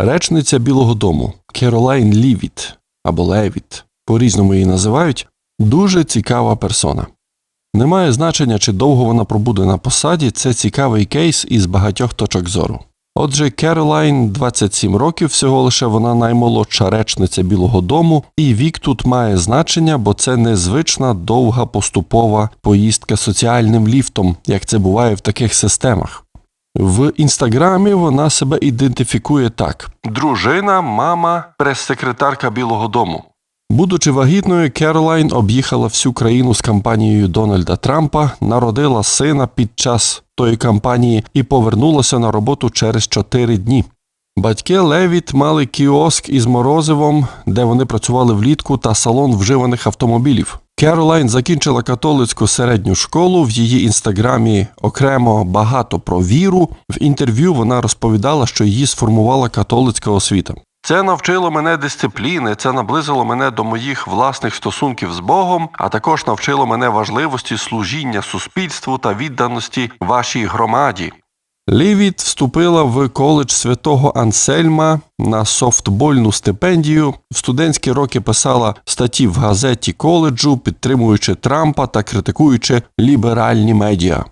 Речниця Білого Дому Керолайн Лівіт або Левіт, по-різному її називають, дуже цікава персона. Немає значення, чи довго вона пробуде на посаді, це цікавий кейс із багатьох точок зору. Отже, Керолайн 27 років, всього лише вона наймолодша речниця Білого Дому, і вік тут має значення, бо це незвична довга поступова поїздка соціальним ліфтом, як це буває в таких системах. В інстаграмі вона себе ідентифікує так: дружина, мама, прес-секретарка Білого Дому. Будучи вагітною, Керолайн об'їхала всю країну з кампанією Дональда Трампа, народила сина під час тої кампанії і повернулася на роботу через 4 дні. Батьки Левіт мали кіоск із морозивом, де вони працювали влітку, та салон вживаних автомобілів. Керолайн закінчила католицьку середню школу. В її інстаграмі окремо багато про віру. В інтерв'ю вона розповідала, що її сформувала католицька освіта. Це навчило мене дисципліни, це наблизило мене до моїх власних стосунків з Богом, а також навчило мене важливості служіння суспільству та відданості вашій громаді. Лівіт вступила в коледж святого Ансельма на софтбольну стипендію. В студентські роки писала статті в газеті коледжу, підтримуючи Трампа та критикуючи ліберальні медіа.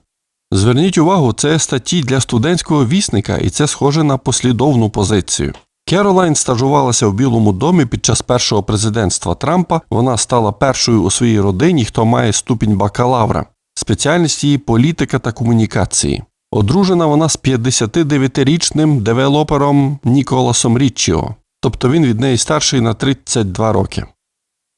Зверніть увагу, це статті для студентського вісника, і це схоже на послідовну позицію. Керолайн стажувалася в Білому домі під час першого президентства Трампа. Вона стала першою у своїй родині, хто має ступінь бакалавра. Спеціальність її політика та комунікації. Одружена вона з 59-річним девелопером Ніколасом Річчіо, тобто він від неї старший на 32 роки.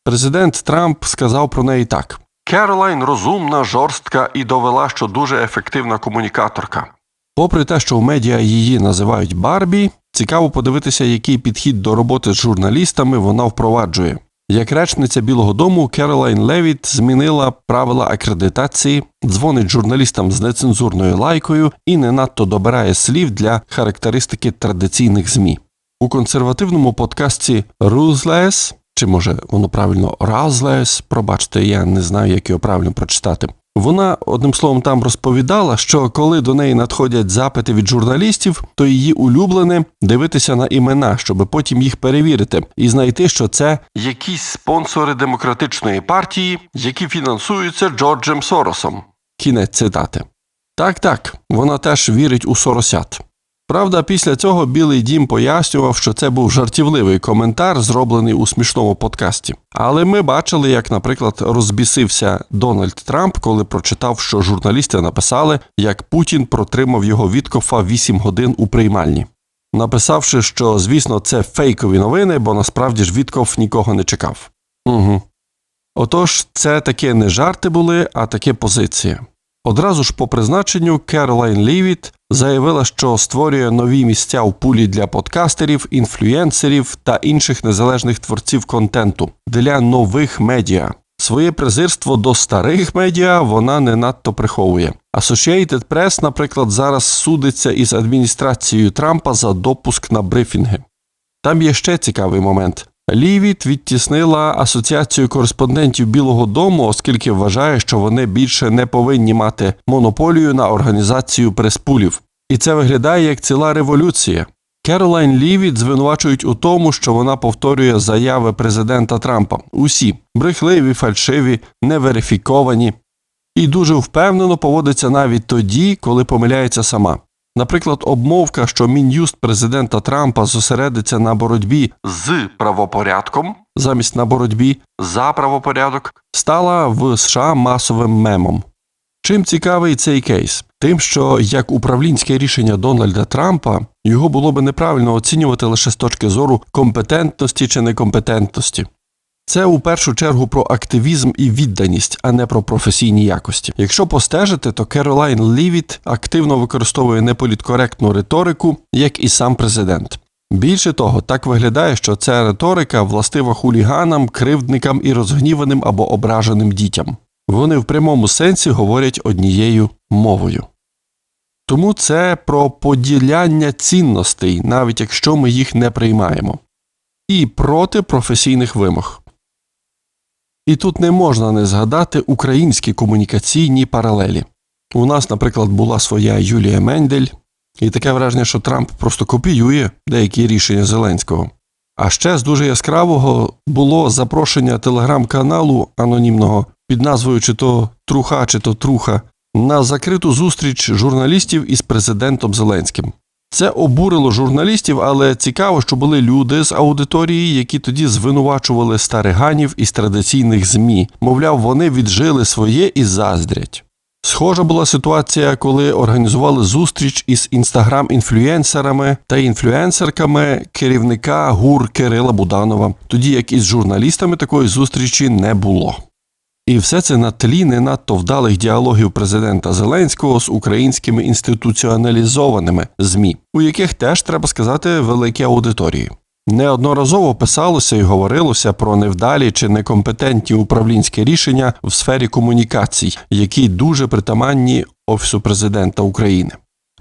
Президент Трамп сказав про неї так: Керолайн розумна, жорстка і довела, що дуже ефективна комунікаторка. Попри те, що в медіа її називають Барбі, цікаво подивитися, який підхід до роботи з журналістами вона впроваджує. Як речниця Білого Дому, Керолайн Левіт змінила правила акредитації, дзвонить журналістам з нецензурною лайкою і не надто добирає слів для характеристики традиційних ЗМІ. У консервативному подкасті Ruthless, чи може воно правильно разлес, пробачте, я не знаю, як його правильно прочитати. Вона одним словом там розповідала, що коли до неї надходять запити від журналістів, то її улюблене дивитися на імена, щоб потім їх перевірити і знайти, що це якісь спонсори демократичної партії, які фінансуються Джорджем Соросом. Кінець цитати. Так, так, вона теж вірить у соросят. Правда, після цього Білий Дім пояснював, що це був жартівливий коментар, зроблений у смішному подкасті. Але ми бачили, як, наприклад, розбісився Дональд Трамп, коли прочитав, що журналісти написали, як Путін протримав його Віткофа 8 годин у приймальні. Написавши, що, звісно, це фейкові новини, бо насправді ж Вітков нікого не чекав. Угу. Отож, це таке не жарти були, а таке позиція. Одразу ж по призначенню Керолайн Лівіт заявила, що створює нові місця у пулі для подкастерів, інфлюєнсерів та інших незалежних творців контенту для нових медіа. Своє презирство до старих медіа вона не надто приховує. Associated Press, наприклад, зараз судиться із адміністрацією Трампа за допуск на брифінги. Там є ще цікавий момент. Лівіт відтіснила асоціацію кореспондентів Білого Дому, оскільки вважає, що вони більше не повинні мати монополію на організацію преспулів. І це виглядає як ціла революція. Керолайн Лівіт звинувачують у тому, що вона повторює заяви президента Трампа. Усі брехливі, фальшиві, неверифіковані, і дуже впевнено поводиться навіть тоді, коли помиляється сама. Наприклад, обмовка, що мін'юст президента Трампа зосередиться на боротьбі з правопорядком замість на боротьбі за правопорядок, стала в США масовим мемом. Чим цікавий цей кейс? Тим, що як управлінське рішення Дональда Трампа його було би неправильно оцінювати лише з точки зору компетентності чи некомпетентності. Це у першу чергу про активізм і відданість, а не про професійні якості. Якщо постежити, то Керолайн Лівіт активно використовує неполіткоректну риторику, як і сам президент. Більше того, так виглядає, що ця риторика властива хуліганам, кривдникам і розгніваним або ображеним дітям. Вони в прямому сенсі говорять однією мовою. Тому це про поділяння цінностей, навіть якщо ми їх не приймаємо, і проти професійних вимог. І тут не можна не згадати українські комунікаційні паралелі. У нас, наприклад, була своя Юлія Мендель, І таке враження, що Трамп просто копіює деякі рішення Зеленського. А ще з дуже яскравого було запрошення телеграм-каналу анонімного під назвою чи то Труха, чи то Труха на закриту зустріч журналістів із президентом Зеленським. Це обурило журналістів, але цікаво, що були люди з аудиторії, які тоді звинувачували стариганів із традиційних ЗМІ. Мовляв, вони віджили своє і заздрять. Схожа була ситуація, коли організували зустріч із інстаграм-інфлюенсерами та інфлюенсерками керівника ГУР Кирила Буданова, тоді як із журналістами такої зустрічі не було. І все це на тлі не надто вдалих діалогів президента Зеленського з українськими інституціоналізованими ЗМІ, у яких теж треба сказати великі аудиторії. Неодноразово писалося і говорилося про невдалі чи некомпетентні управлінські рішення в сфері комунікацій, які дуже притаманні Офісу президента України.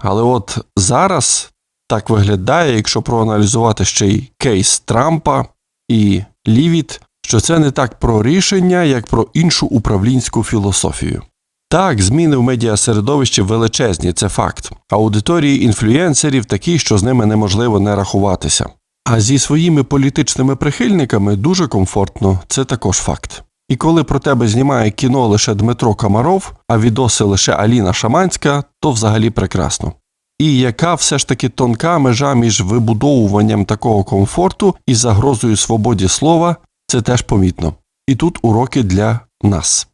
Але от зараз так виглядає, якщо проаналізувати ще й кейс Трампа і Лівіт, що це не так про рішення, як про іншу управлінську філософію. Так, зміни в медіасередовищі величезні, це факт. Аудиторії інфлюенсерів такі, що з ними неможливо не рахуватися. А зі своїми політичними прихильниками дуже комфортно, це також факт. І коли про тебе знімає кіно лише Дмитро Комаров, а відоси лише Аліна Шаманська, то взагалі прекрасно. І яка все ж таки тонка межа між вибудовуванням такого комфорту і загрозою свободі слова, це теж помітно. І тут уроки для нас.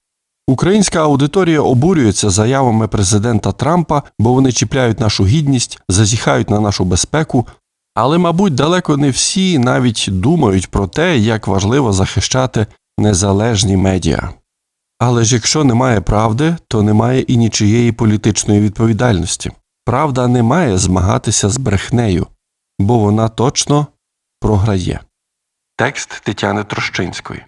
Українська аудиторія обурюється заявами президента Трампа, бо вони чіпляють нашу гідність, зазіхають на нашу безпеку, але, мабуть, далеко не всі навіть думають про те, як важливо захищати незалежні медіа. Але ж якщо немає правди, то немає і нічиєї політичної відповідальності. Правда не має змагатися з брехнею, бо вона точно програє. Текст Тетяни Трощинської.